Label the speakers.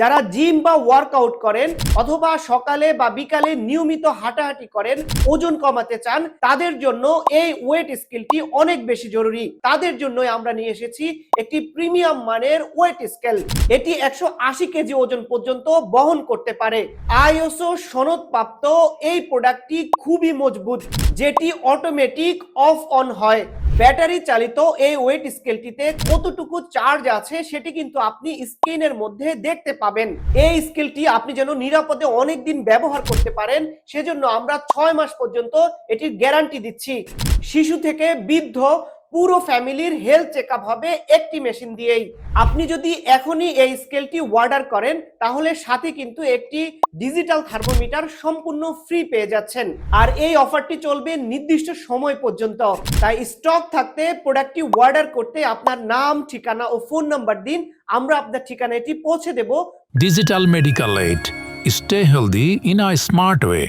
Speaker 1: যারা জিম বা ওয়ার্কআউট করেন অথবা সকালে বা বিকালে নিয়মিত হাঁটাহাঁটি করেন, ওজন কমাতে চান, তাদের জন্য এই ওয়েট স্কেলটি অনেক বেশি জরুরি। তাদের জন্যই আমরা নিয়ে এসেছি একটি প্রিমিয়াম মানের ওয়েট স্কেল এটি একশো আশি কেজি ওজন পর্যন্ত বহন করতে পারে। আইএসও সনদপ্রাপ্ত এই প্রোডাক্টটি খুবই মজবুত, যেটি অটোমেটিক অফ অন হয়। ব্যাটারি চালিত এই ওয়েট স্কেলটিতে কতটুকু চার্জ আছে সেটি কিন্তু আপনি স্ক্রিনের মধ্যে দেখতে পাবেন। এই স্কেলটি আপনি যেন নিরাপদে অনেক দিন ব্যবহার করতে পারেন, সেজন্য আমরা ছয় মাস পর্যন্ত এটির গ্যারান্টি দিচ্ছি। শিশু থেকে বৃদ্ধ পুরো ফ্যামিলির হেলথ চেক হবে একটি মেশিন দিয়েই। আপনি যদি এখনই এই স্কেলটি অর্ডার করেন, তাহলে সাথে কিন্তু একটি ডিজিটাল থার্মোমিটার সম্পূর্ণ ফ্রি পেয়ে যাচ্ছেন। আর এই অফারটি চলবে নির্দিষ্ট সময় পর্যন্ত। তাই স্টক থাকতে প্রোডাক্টটি অর্ডার করতে আপনার নাম, ঠিকানা ও ফোন নাম্বার দিন। আমরা আপনার ঠিকানাটি পৌঁছে দেব।
Speaker 2: Digital medical Aid. Stay healthy in a smart way.